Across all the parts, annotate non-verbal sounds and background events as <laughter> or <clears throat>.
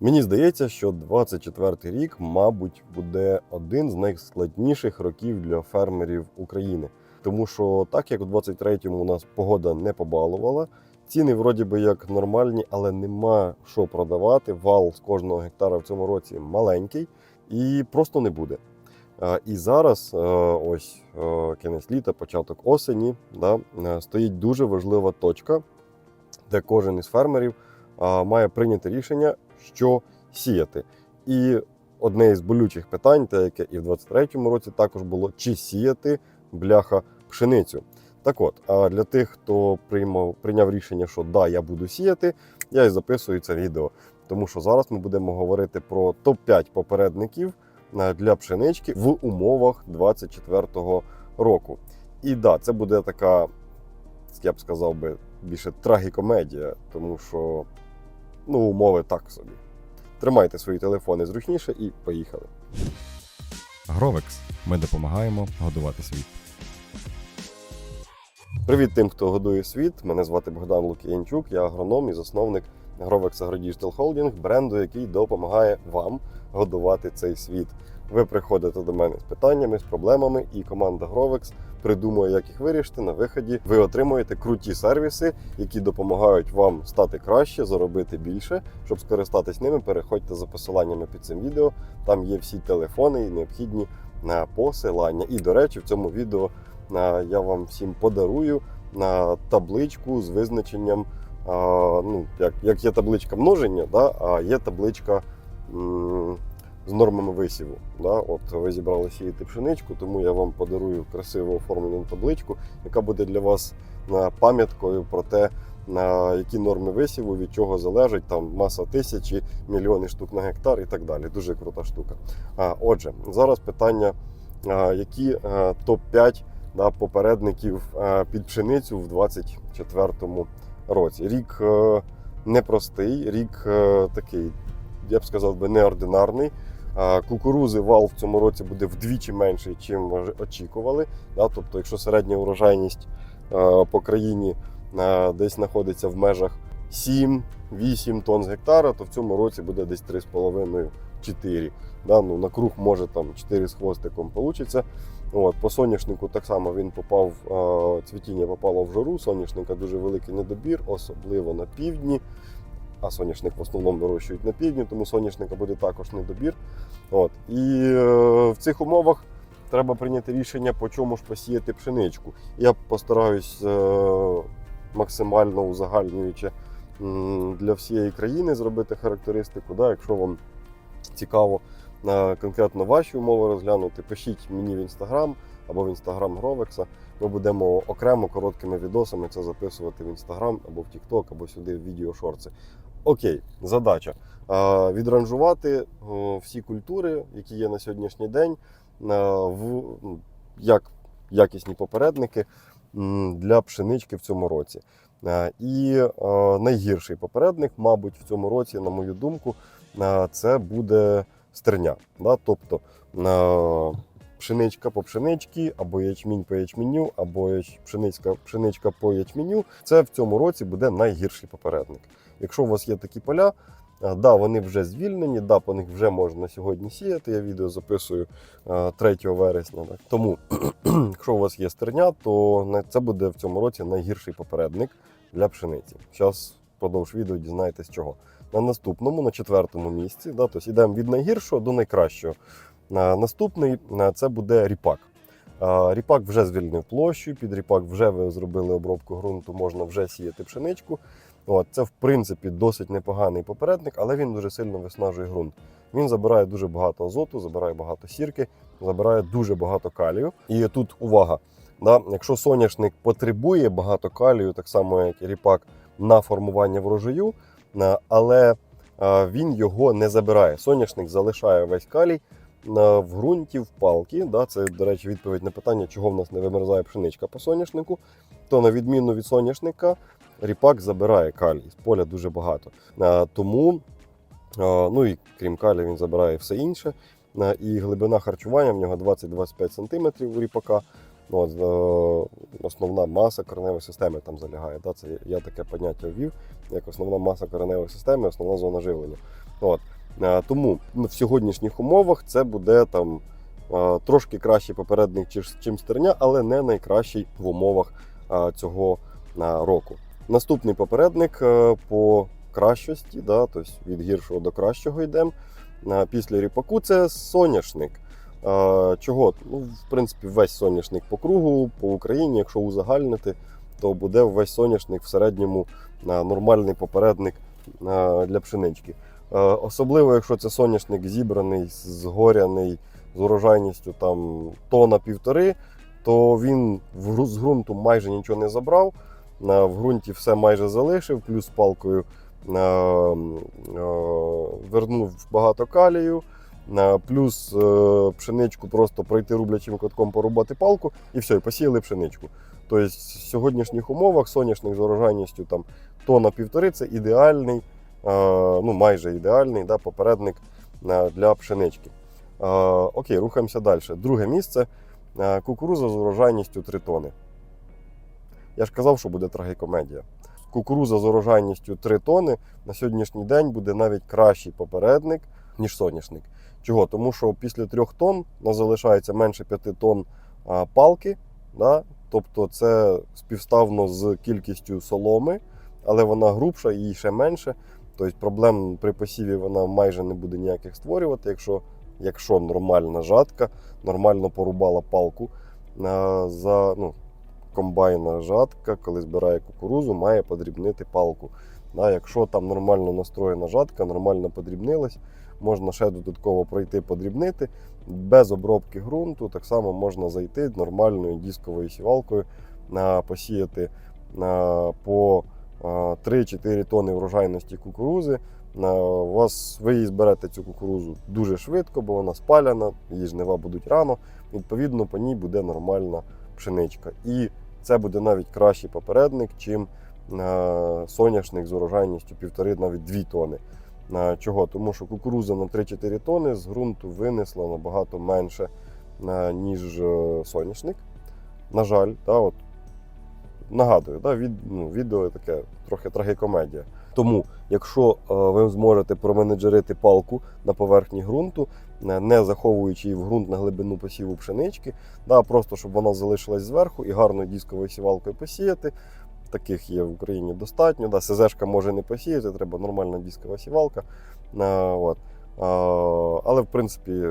Мені здається, що 24 рік, мабуть, буде один з найскладніших років для фермерів України. Тому що так як у 23-му у нас погода не побалувала, ціни вроді би як нормальні, але нема що продавати. Вал з кожного гектара в цьому році маленький і просто не буде. І зараз, е, ось е, кінець літа, початок осені, да, е, стоїть дуже важлива точка, де кожен із фермерів має прийняти рішення, що сіяти. І одне із болючих питань, те, яке і в 23-му році також було, чи сіяти бляха пшеницю. Так от, а для тих, хто приймав, прийняв рішення, що да, я буду сіяти, я і записую це відео. Тому що зараз ми будемо говорити про топ-5 попередників е, для пшенички в умовах 24-го року. І да, це буде така, я б сказав би, більше трагікомедія, тому що ну, умови так собі. Тримайте свої телефони зручніше і поїхали. Гровекс. Ми допомагаємо годувати світ. Привіт тим, хто годує світ. Мене звати Богдан Лук'янчук, я агроном і засновник Grovex AgroDigital Holding, бренду, який допомагає вам годувати цей світ. Ви приходите до мене з питаннями, з проблемами, і команда Grovex придумує, як їх вирішити. На виході ви отримуєте круті сервіси, які допомагають вам стати краще, заробити більше. Щоб скористатись ними, переходьте за посиланнями під цим відео. Там є всі телефони і необхідні на посилання. І до речі, в цьому відео я вам всім подарую на табличку з визначенням. Ну, як, як є табличка множення, да, а є табличка м, з нормами висіву. Да. От ви зібрали сіяти пшеничку, тому я вам подарую красиво оформлену табличку, яка буде для вас пам'яткою про те, на які норми висіву, від чого залежить там маса тисячі, мільйони штук на гектар і так далі. Дуже крута штука. Отже, зараз питання, а, які а, топ-5 да, попередників під пшеницю в 24-му році. Рік е, непростий, рік е, такий, я б сказав би, неординарний. Кукурузи вал в цьому році буде вдвічі менший, чим очікували. Тобто, якщо середня урожайність е, по країні е, десь знаходиться в межах 7-8 тонн з гектара, то в цьому році буде десь 3,5-4. Ну, на круг може там 4 з хвостиком вийде. От, по соняшнику так само він попав, е, цвітіння попало в жару. Соняшника дуже великий недобір, особливо на півдні. А соняшник в основному вирощують на півдні, тому соняшника буде також недобір. От. І е, в цих умовах треба прийняти рішення, по чому ж посіяти пшеничку. Я постараюсь е, максимально узагальнюючи для всієї країни зробити характеристику. Да, якщо вам цікаво конкретно ваші умови розглянути, пишіть мені в інстаграм або в інстаграм Гровекса. Ми будемо окремо короткими відосами це записувати в інстаграм або в Тікток, або сюди в відео шорти. Окей, задача відранжувати всі культури, які є на сьогоднішній день, в ну, як якісні попередники для пшенички в цьому році. І найгірший попередник, мабуть, в цьому році, на мою думку, це буде стерня. Да? Тобто а, пшеничка по пшеничці, або ячмінь по ячменю, або пшеничка, пшеничка по ячменю. Це в цьому році буде найгірший попередник. Якщо у вас є такі поля, а, да, вони вже звільнені, да, по них вже можна сьогодні сіяти. Я відео записую а, 3 вересня. Так. Тому, <clears throat> якщо у вас є стерня, то це буде в цьому році найгірший попередник для пшениці. Зараз впродовж відео дізнаєтесь чого. На наступному, на четвертому місці, да, тобто йдемо від найгіршого до найкращого. Наступний це буде ріпак. Ріпак вже звільнив площу, під ріпак вже ви зробили обробку ґрунту, можна вже сіяти пшеничку. От, це, в принципі, досить непоганий попередник, але він дуже сильно виснажує ґрунт. Він забирає дуже багато азоту, забирає багато сірки, забирає дуже багато калію. І тут увага: да, якщо соняшник потребує багато калію, так само як і ріпак, на формування врожаю, але він його не забирає. Соняшник залишає весь калій в ґрунті, в палки. Це, до речі, відповідь на питання, чого в нас не вимерзає пшеничка по соняшнику. То на відміну від соняшника, ріпак забирає калій з поля дуже багато. Тому, ну і крім калія, він забирає все інше. І глибина харчування в нього 20-25 см у ріпака. Ну, е, основна маса кореневої системи там залягає. Да? Це я таке поняття ввів, як основна маса кореневої системи, основна зона живлення. От. Е, Тому в сьогоднішніх умовах це буде там е, трошки кращий попередник, чим- стерня, але не найкращий в умовах цього року. Наступний попередник по кращості, да, тобто від гіршого до кращого йдемо. Після ріпаку це соняшник. Чого? Ну, в принципі, весь соняшник по кругу, по Україні, якщо узагальнити, то буде весь соняшник в середньому нормальний попередник для пшенички. Особливо, якщо це соняшник зібраний, згоряний з урожайністю там тона півтори, то він з ґрунту майже нічого не забрав. В ґрунті все майже залишив, плюс палкою вернув багато калію. Плюс е, пшеничку просто пройти рублячим катком порубати палку і все, і посіяли пшеничку. Тобто в сьогоднішніх умовах соняшник з урожайністю там тона півтори це ідеальний, е, ну майже ідеальний да, попередник е, для пшенички. Окей, рухаємося далі. Друге місце кукуруза з урожайністю 3 тони. Я ж казав, що буде трагікомедія. Кукуруза з урожайністю 3 тони на сьогоднішній день буде навіть кращий попередник, ніж соняшник. Чого? Тому що після 3 тонн у нас залишається менше 5 тонн палки. Да? Тобто це співставно з кількістю соломи, але вона грубша, її ще менше. Тобто проблем при посіві вона майже не буде ніяких створювати, якщо, якщо нормальна жатка, нормально порубала палку за ну, комбайна жатка, коли збирає кукурузу, має подрібнити палку. Да, якщо там нормально настроєна жатка, нормально подрібнилась, можна ще додатково пройти подрібнити. Без обробки ґрунту так само можна зайти нормальною дисковою сівалкою, посіяти по 3-4 тони врожайності кукурузи. У вас ви зберете цю кукурузу дуже швидко, бо вона спаляна, її жнива будуть рано. Відповідно, по ній буде нормальна пшеничка. І це буде навіть кращий попередник, чим соняшник з урожайністю 1,5 навіть 2 тони. Е, Чого? Тому що кукуруза на 3-4 тони з ґрунту винесла набагато менше, е, ніж е, соняшник. На жаль, да, от, нагадую, да, від, ну, відео таке трохи трагікомедія. Тому, якщо ви зможете променеджерити палку на поверхні ґрунту, не заховуючи її в ґрунт на глибину посіву пшенички, да, просто щоб вона залишилась зверху і гарною дисковою сівалкою посіяти. Таких є в Україні достатньо. Да, СЗшка може не посіяти, треба нормальна дискова сівалка. А, от. а, але, в принципі,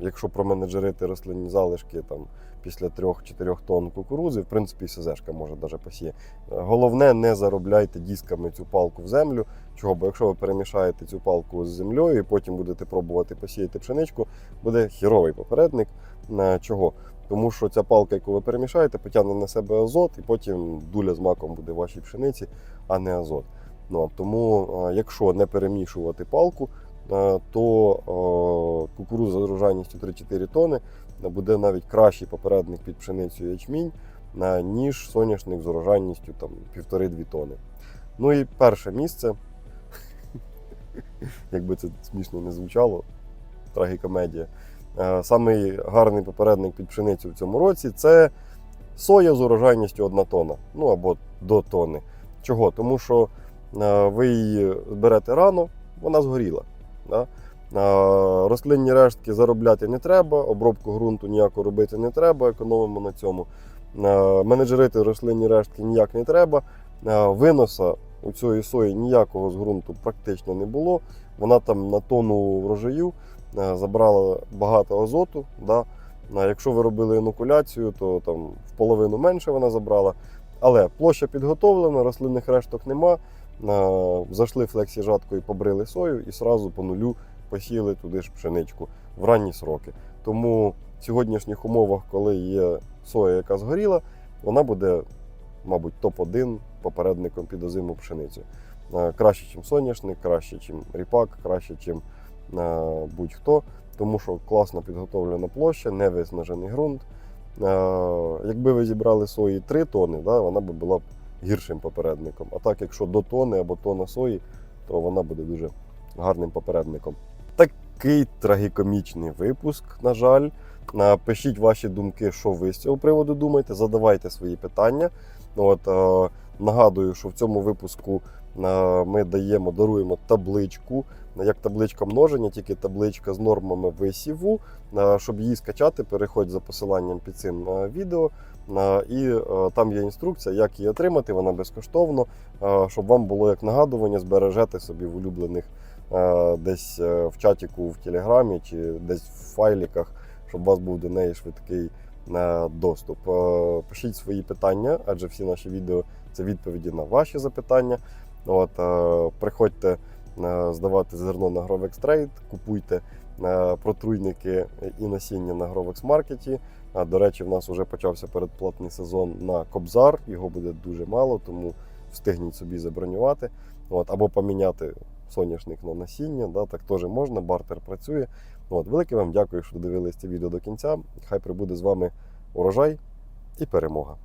якщо променеджерити рослинні залишки там, після 3-4 тонн кукурузи, в принципі, СЗшка може навіть посіяти. Головне, не заробляйте дисками цю палку в землю. Чого? Бо якщо ви перемішаєте цю палку з землею і потім будете пробувати посіяти пшеничку, буде хіровий попередник. Чого? Тому що ця палка, яку ви перемішаєте, потягне на себе азот, і потім дуля з маком буде в вашій пшениці, а не азот. Ну, тому, якщо не перемішувати палку, то а, кукурудза з урожайністю 3-4 тони буде навіть кращий попередник під пшеницю ячмінь, ніж соняшник з урожайністю там, 1,5-2 тони. Ну і перше місце, <laughs> якби це смішно не звучало, трагікомедія. Е, Самий гарний попередник під пшеницю в цьому році це соя з урожайністю 1 тонна, ну або до тонни. Чого? Тому що е, ви її зберете рано, вона згоріла. Да? Е, Рослинні рештки заробляти не треба, обробку ґрунту ніяко робити не треба, економимо на цьому. Менеджерити рослинні рештки ніяк не треба. Виноса у цієї сої ніякого з ґрунту практично не було. Вона там на тонну врожаю забрала багато азоту. Да? Якщо ви робили інокуляцію, то там в половину менше вона забрала. Але площа підготовлена, рослинних решток нема. Е, Зайшли флексі жаткою, побрили сою і сразу по нулю посіяли туди ж пшеничку в ранні сроки. Тому в сьогоднішніх умовах, коли є соя, яка згоріла, вона буде, мабуть, топ-1 попередником під озиму пшеницю. Е, Краще, ніж соняшник, краще, ніж ріпак, краще, ніж будь-хто, тому що класно підготовлена площа, не виснажений ґрунт. Е, Якби ви зібрали сої 3 тони, да, вона б була б гіршим попередником. А так, якщо до тони або тона сої, то вона буде дуже гарним попередником. Такий трагікомічний випуск, на жаль. Пишіть ваші думки, що ви з цього приводу думаєте, задавайте свої питання. От, е, нагадую, що в цьому випуску е, ми даємо, даруємо табличку, як табличка множення, тільки табличка з нормами висіву. Щоб її скачати, переходь за посиланням під цим е, відео. І е, там є інструкція, як її отримати, вона безкоштовно, е, щоб вам було як нагадування, збережете собі в улюблених десь в чатіку в Телеграмі чи десь в файліках, щоб у вас був до неї швидкий доступ. Пишіть свої питання, адже всі наші відео це відповіді на ваші запитання. От, приходьте здавати зерно на Grovex Trade, купуйте е, протруйники і насіння на Grovex Market. До речі, в нас вже почався передплатний сезон на Кобзар. Його буде дуже мало, тому встигніть собі забронювати. От, або поміняти соняшник на насіння. Да, так теж можна, бартер працює. От, велике вам дякую, що дивились це відео до кінця. Хай прибуде з вами урожай і перемога.